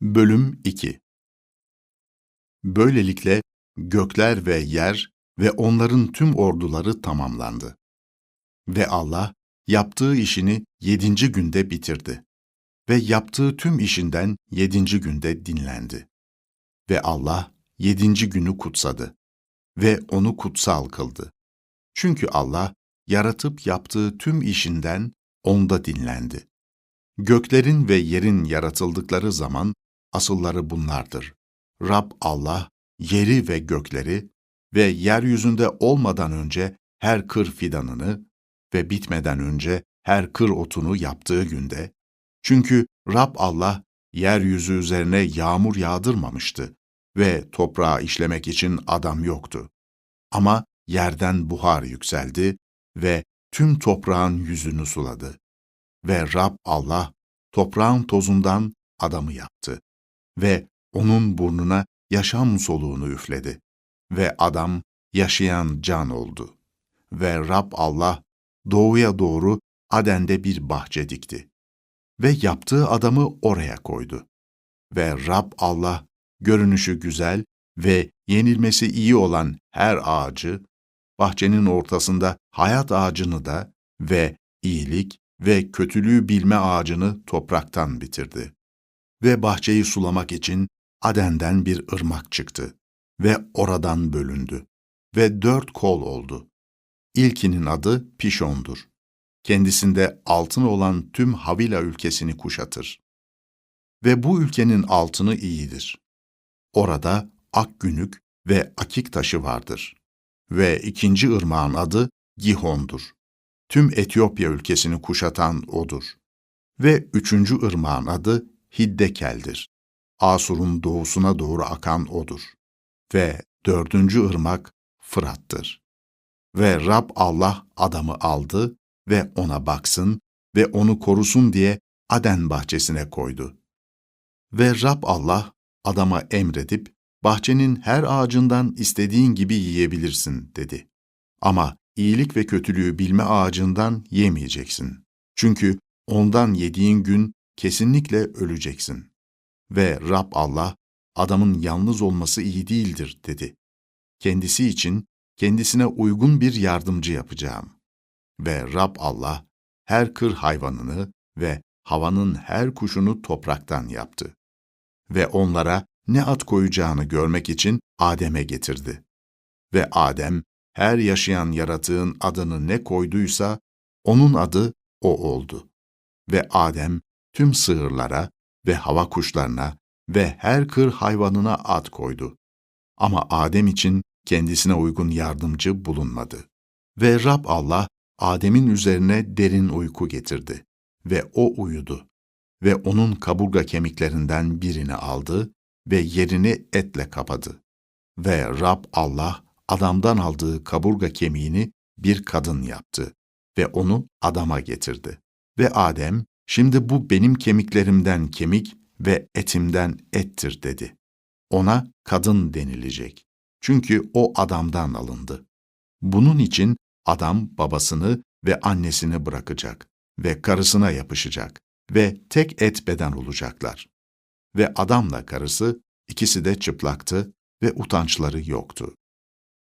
Bölüm 2 Böylelikle gökler ve yer ve onların tüm orduları tamamlandı. Ve Allah yaptığı işini yedinci günde bitirdi. Ve yaptığı tüm işinden yedinci günde dinlendi. Ve Allah yedinci günü kutsadı. Ve onu kutsal kıldı. Çünkü Allah yaratıp yaptığı tüm işinden onda dinlendi. Göklerin ve yerin yaratıldıkları zaman asılları bunlardır. Rab Allah, yeri ve gökleri ve yeryüzünde olmadan önce her kır fidanını ve bitmeden önce her kır otunu yaptığı günde, çünkü Rab Allah yeryüzü üzerine yağmur yağdırmamıştı ve toprağı işlemek için adam yoktu. Ama yerden buhar yükseldi ve tüm toprağın yüzünü suladı. Ve Rab Allah toprağın tozundan adamı yaptı ve onun burnuna yaşam soluğunu üfledi. Ve adam yaşayan can oldu. Ve Rab Allah doğuya doğru Aden'de bir bahçe dikti. Ve yaptığı adamı oraya koydu. Ve Rab Allah görünüşü güzel ve yenilmesi iyi olan her ağacı, bahçenin ortasında hayat ağacını da ve iyilik ve kötülüğü bilme ağacını topraktan bitirdi. Ve bahçeyi sulamak için Aden'den bir ırmak çıktı ve oradan bölündü ve dört kol oldu. İlkinin adı Pişon'dur. Kendisinde altın olan tüm Havila ülkesini kuşatır. Ve bu ülkenin altını iyidir. Orada Akgünük ve Akik taşı vardır. Ve ikinci ırmağın adı Gihon'dur. Tüm Etiyopya ülkesini kuşatan odur. Ve üçüncü ırmağın adı Hiddekel'dir. Asur'un doğusuna doğru akan odur. Ve dördüncü ırmak Fırat'tır. Ve Rab Allah adamı aldı ve ona baksın ve onu korusun diye Aden bahçesine koydu. Ve Rab Allah adama emredip, bahçenin her ağacından istediğin gibi yiyebilirsin dedi. Ama iyilik ve kötülüğü bilme ağacından yemeyeceksin. Çünkü ondan yediğin gün kesinlikle öleceksin. Ve Rab Allah, adamın yalnız olması iyi değildir dedi. Kendisi için kendisine uygun bir yardımcı yapacağım. Ve Rab Allah, her kır hayvanını ve havanın her kuşunu topraktan yaptı. Ve onlara ne ad koyacağını görmek için Adem'e getirdi. Ve Adem, her yaşayan yaratığın adını ne koyduysa, onun adı o oldu. Ve Adem, tüm sığırlara ve hava kuşlarına ve her kır hayvanına ad koydu. Ama Adem için kendisine uygun yardımcı bulunmadı. Ve Rab Allah, Adem'in üzerine derin uyku getirdi ve o uyudu. Ve onun kaburga kemiklerinden birini aldı ve yerini etle kapadı. Ve Rab Allah, adamdan aldığı kaburga kemiğini bir kadın yaptı ve onu adama getirdi. Ve Adem, şimdi bu benim kemiklerimden kemik ve etimden ettir dedi. Ona kadın denilecek. Çünkü o adamdan alındı. Bunun için adam babasını ve annesini bırakacak ve karısına yapışacak ve tek et beden olacaklar. Ve adamla karısı ikisi de çıplaktı ve utançları yoktu.